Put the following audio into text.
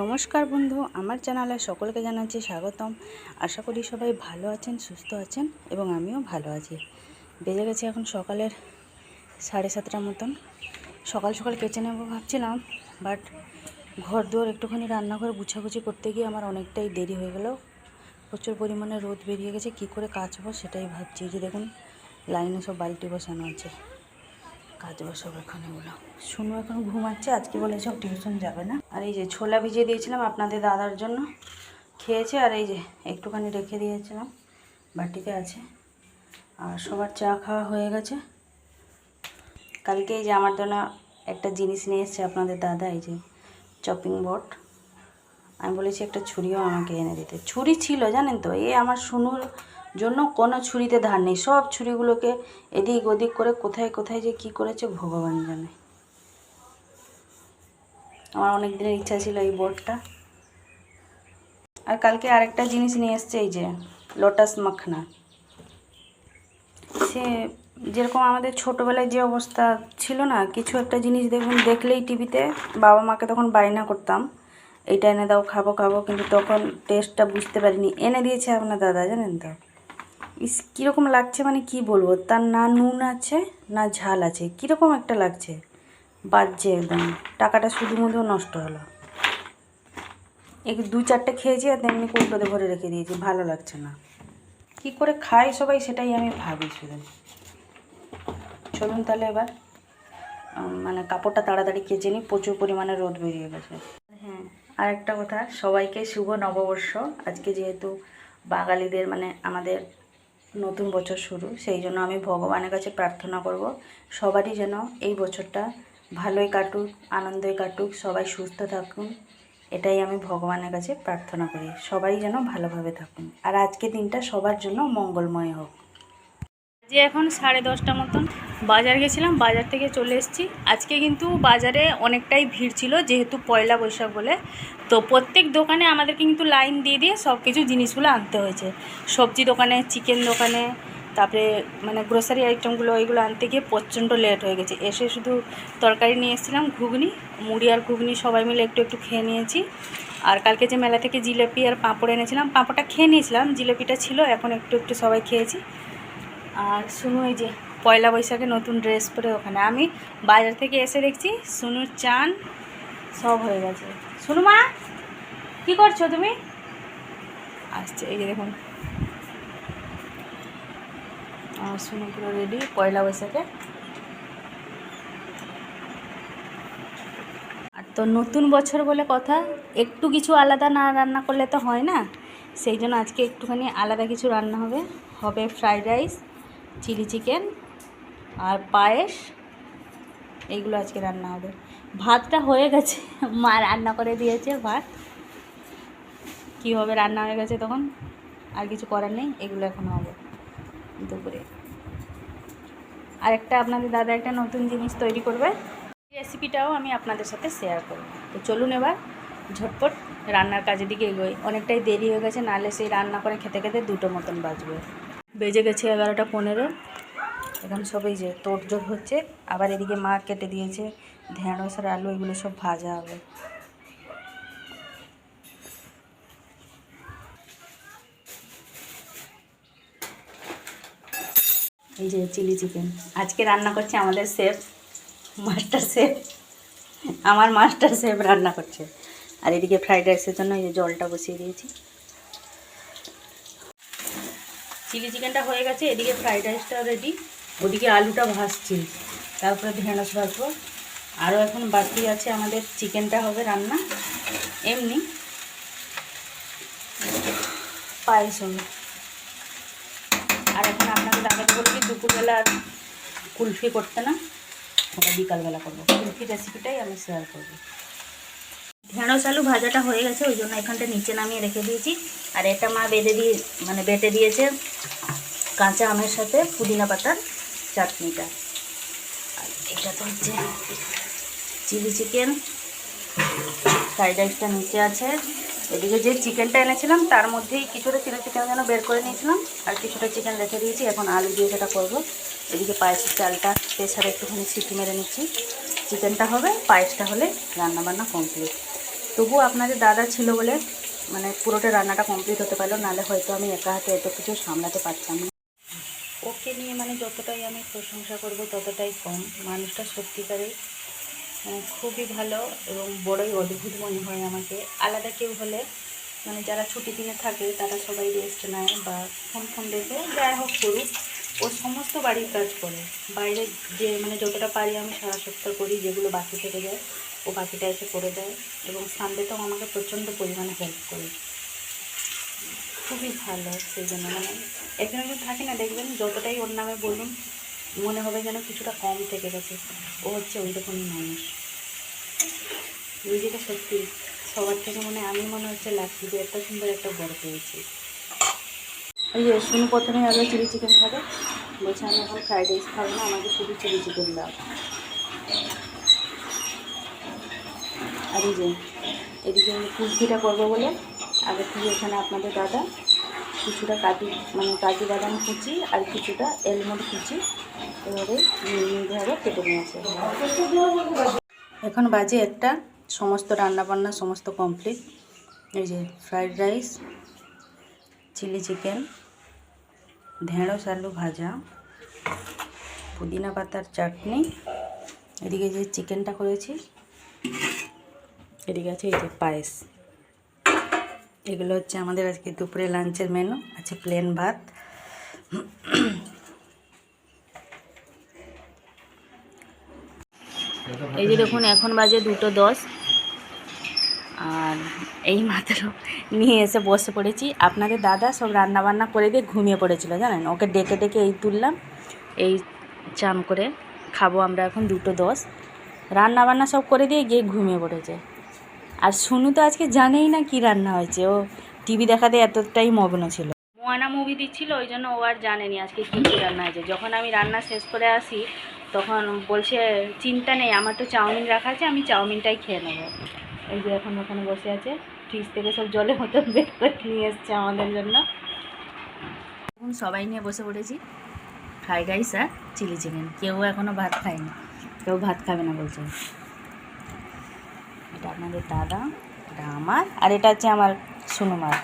নমস্কার বন্ধু, আমার চ্যানেলে সকলকে জানাচ্ছি স্বাগতম। আশা করি সবাই ভালো আছেন, সুস্থ আছেন এবং আমিও ভালো আছি। বেজে গেছে এখন সকালের সাড়ে সাতটার মতন। সকাল সকাল কেচে নেব ভাবছিলাম বাট ঘর দুয়ার একটুখানি রান্নাঘর গুছাগুছি করতে গিয়ে আমার অনেকটাই দেরি হয়ে গেল। প্রচুর পরিমাণে রোদ বেরিয়ে গেছে, কি করে কাচবো সেটাই ভাবছি। যে দেখুন, লাইনে সব বালতি বসানো আছে। কাজও সব এখানে বলো শুনু এখন ঘুমাচ্ছে, আজকে বলে সব টিউশন যাবে না। আর এই যে ছোলা ভিজিয়ে দিয়েছিলাম আপনাদের দাদার জন্য। খেয়েছে আর এই যে একটুখানি রেখে দিয়েছিলাম, বাটিতে আছে। আর সবার চা খাওয়া হয়ে গেছে। কালকে এই যে আমার জন্য একটা জিনিস নিয়ে এসেছে আপনাদের দাদা, এই যে চপিং বোর্ড। আমি বলেছি একটা ছুরিও আমাকে এনে দিতে। ছুরি ছিল, জানেন তো? এ আমার শুনুর জন্য কোনো ছুরিতে ধার নেই। সব ছুরিগুলোকে এদিক ওদিক করে কোথায় কোথায় যে কি করেছে ভগবান জানে। আমার অনেক দিনের ইচ্ছা ছিল এই বোর্ডটা। আর কালকে আরেকটা জিনিস নিয়ে এসছে এই যে লোটাস মাখনা। সে যেরকম আমাদের ছোটোবেলায় যে অবস্থা ছিল না, কিছু একটা জিনিস দেখুন দেখলেই টিভিতে বাবা মাকে তখন বায়না করতাম, এইটা এনে দাও, খাব খাব। কিন্তু তখন টেস্টটা বুঝতে পারিনি। এনে দিয়েছে আপনার দাদা, জানেন তো? ইস, কীরকম লাগছে মানে কি বলব? তার না নুন আছে, না ঝাল আছে। কীরকম একটা লাগছে? বাজছে একদম। টাকাটা শুধু মধ্যেও নষ্ট হলো। এক দু চারটে খেয়েছি আর তেমনি কৌটোতে ভরে রেখে দিয়েছি। ভালো লাগছে না। কি করে খায় সবাই সেটাই আমি ভাবি শুধু। চলুন তাহলে এবার মানে কাপড়টা তাড়াতাড়ি কেচে নিই। প্রচুর পরিমাণে রোদ বেরিয়ে গেছে। হ্যাঁ আর একটা কথা, সবাইকে শুভ নববর্ষ। আজকে যেহেতু বাঙালিদের মানে আমাদের নতুন বছর শুরু, সেই জন্য আমি ভগবানের কাছে প্রার্থনা করব, সবারই যেন এই বছরটা ভালোই কাটুক, আনন্দই কাটুক, সবাই সুস্থ থাকুন, এটাই আমি ভগবানের কাছে প্রার্থনা করি, সবাই যেন ভালোভাবে থাকুন। আর আজকে দিনটা সবার জন্য মঙ্গলময় হোক। যে এখন সাড়ে দশটা মতন বাজার গেছিলাম, বাজার থেকে চলে এসেছি। আজকে কিন্তু বাজারে অনেকটাই ভিড় ছিল, যেহেতু পয়লা বৈশাখ বলে। তো প্রত্যেক দোকানে আমাদেরকে কিন্তু লাইন দিয়ে দিয়ে সব কিছু জিনিসগুলো আনতে হয়েছে। সবজি দোকানে, চিকেন দোকানে, তারপরে মানে গ্রোসারি আইটেমগুলো ওইগুলো আনতে গিয়ে প্রচণ্ড লেট হয়ে গেছে। এসে শুধু তরকারি নিয়ে এসেছিলাম, ঘুগনি, মুড়ি আর ঘুগনি সবাই মিলে একটু একটু খেয়ে নিয়েছি। আর কালকে যে মেলা থেকে জিলেপি আর পাঁপড় এনেছিলাম, পাঁপড়টা খেয়ে নিয়েছিলাম, জিলেপিটা ছিল, এখন একটু একটু সবাই খেয়েছি। আর শুনু এই যে পয়লা বৈশাখে নতুন ড্রেস পরে ওখানে। আমি বাজার থেকে এসে দেখছি শুনুর চান সব হয়ে গেছে। শুনু মা, কী করছ তুমি? আসছে, এই যে দেখুন। আর শুনু পুরো রেডি পয়লা বৈশাখে। আর তো নতুন বছর বলে কথা, একটু কিছু আলাদা না রান্না করলে তো হয় না। সেই জন্য আজকে একটুখানি আলাদা কিছু রান্না হবে হবে ফ্রাইড রাইস। চিলি চিকেন আর পায়েস এইগুলো আজকে রান্না হবে। ভাতটা হয়ে গেছে, মা রান্না করে দিয়েছে ভাত। কীভাবে রান্না হয়ে গেছে তখন? আর কিছু করার নেই, এগুলো এখন হবে দুপুরে। আর একটা আপনাদের দাদা একটা নতুন জিনিস তৈরি করবে রেসিপিটাও আমি আপনাদের সাথে শেয়ার করব। তো চলুন এবার, ঝটপট রান্নার কাজের দিকে এগোই। অনেকটাই দেরি হয়ে গেছে, নাহলে সেই রান্না করে খেতে খেতে দুটো মতন বাজবে। বেজে গেছে এগারোটা পনেরো। এখন সবই যে তোড়জোড় হচ্ছে, আবার এদিকে মা কেটে দিয়েছে, ঢেঁড়স আর আলু, এগুলো সব ভাজা হবে। এই যে চিলি চিকেন। আজকে রান্না করছে আমাদের শেফ, মাস্টার শেফ। আমার মাস্টার শেফ রান্না করছে। আর এদিকে ফ্রাইড রাইসের জন্য এই যে জলটা বসিয়ে দিয়েছি। চিলি চিকেনটা হয়ে গেছে, এদিকে ফ্রাইড রাইসটা রেডি ওদিকে আলুটা ভাজছি। তারপরে ঢেঁড়স ভাজবো। আরও এখন বাকি আছে আমাদের চিকেনটা হবে রান্না। এমনি। পায়েস হবে। আর এখন আপনাকে দাদাকে বলছি দুপুরবেলা আর কুলফি করতে না, ওটা বিকালবেলা করব। কুলফি রেসিপিটাই আমি শেয়ার করব। ঢেঁড়স আলু ভাজাটা হয়ে গেছে, ওই জন্য এখানটা নিচে নামিয়ে রেখে দিয়েছি। আর এটা মা বেঁধে দিয়ে মানে বেটে দিয়েছে কাঁচা আমের সাথে পুদিনা পাতার চাটনিটা। আর এটা তো হচ্ছে চিলি চিকেন। ফ্রাইড রাইসটা নিচে আছে। এদিকে যে চিকেনটা এনেছিলাম, তার মধ্যেই কিছুটা চিলি চিকেন যেন বের করে নিয়েছিলাম, আর কিছুটা চিকেন রেখে দিয়েছি। এখন আলু দিয়ে সেটা করব। এদিকে পায়েসের চালটা প্রেসারে একটুখানি সিটি মেরে নিচ্ছি। চিকেনটা হবে, পায়েসটা হলে রান্নাবান্না কমপ্লিট তবুও আপনাদের দাদা ছিল বলে মানে পুরোটা রান্নাটা কমপ্লিট হতে পারল, নাহলে হয়তো আমি একা হাতে এত কিছু সামলাতে পারতাম না। ওকে নিয়ে মানে যতটাই আমি প্রশংসা করব, ততটাই কম। মানুষটা সত্যিকারে মানে খুবই ভালো এবং বড়ই অদ্ভুত মনে হয় আমাকে। আলাদা কেউ হলে মানে যারা ছুটি দিনে থাকে, তারা সবাই রেস্ট নেয় বা ফোন ফোন দেখে যাই হোক করুক। ও সমস্ত বাড়ির কাজ করে। বাইরে যে মানে যতটা পারি আমি সারা সপ্তাহ করি, যেগুলো বাকি থেকে যায়। ও বাকিটা এসে করে দেয় এবং সানডেতেও আমাকে প্রচণ্ড পরিমাণে হেল্প করে। খুবই ভালো সেই জন্য মানে এখানে যদি থাকে না, দেখবেন যতটাই ওর নামে বলুন, মনে হবে যেন কিছুটা কম থেকে গেছে। ও হচ্ছে ওই রকমই মানুষ। নিজেকে সত্যি সবার থেকে মনে আমি মনে হচ্ছে লাগছি যে এত সুন্দর একটা বড় পেয়েছি। ওই যে শুনু প্রথমে আগে চিলি চিকেন খাবে। বলছে, আমি এখন ফ্রাইড রাইস খাব না, আমাকে শুধু চিলি চিকেন দাও। আর এই যে, এদিকে আমি কুলফিটা করব বলে। আগে থেকে এখানে আপনাদের দাদা কিছুটা কাজু মানে কাজু বাদাম কুচি আর কিছুটা এলমন্ড কুচি এভাবে নির্মিতভাবে কেটে নিয়েছে এখন বাজে একটা, সমস্ত রান্নাবান্না সমস্ত কমপ্লিট। এই যে ফ্রাইড রাইস, চিলি চিকেন, ঢেঁড়স আলু ভাজা, পুদিনা পাতার চাটনি। এদিকে যে চিকেনটা করেছি এদিকে আছে, এই যে পায়েস। এগুলো হচ্ছে আমাদের আজকে দুপুরে লাঞ্চের মেনু আছে প্লেন ভাত। এই যে দেখুন, এখন বাজে দুটো দশ। আর এই মাত্র নিয়ে এসে বসে পড়েছি। আপনাদের দাদা সব রান্না বান্না করে দিয়ে ঘুমিয়ে পড়েছিল, জানেন? ওকে ডেকে ডেকে এই তুললাম, এই চান করে। খাব আমরা এখন দুটো দশ। রান্না বান্না সব করে দিয়ে গিয়ে ঘুমিয়ে পড়েছে। আর শুনু তো আজকে জানেই না কি রান্না হয়েছে। ও টিভি দেখাতে এতটাই মগ্ন ছিল। মোয়ানা মুভি দিচ্ছিল, ওই জন্য ও আর জানেনি আজকে কী কী রান্না হয়েছে। যখন আমি রান্না শেষ করে আসি, তখন বলছে, চিন্তা নেই, আমার তো চাউমিন রাখা আছে, আমি চাউমিনটাই খেয়ে নেব। এই যে এখন ওখানে বসে আছে ফ্রিজ থেকে সব জলে মতন বের করে নিয়ে এসছে আমাদের জন্য। এখন সবাই নিয়ে বসে পড়েছি। ফ্রাইড রাইস আর চিলি চিকেন কেউ এখনও ভাত খায়নি। কেউ ভাত খাবে না বলছে। এটা আপনাদের দাদা এটা আমার আর এটা হচ্ছে আমার সুনুমার।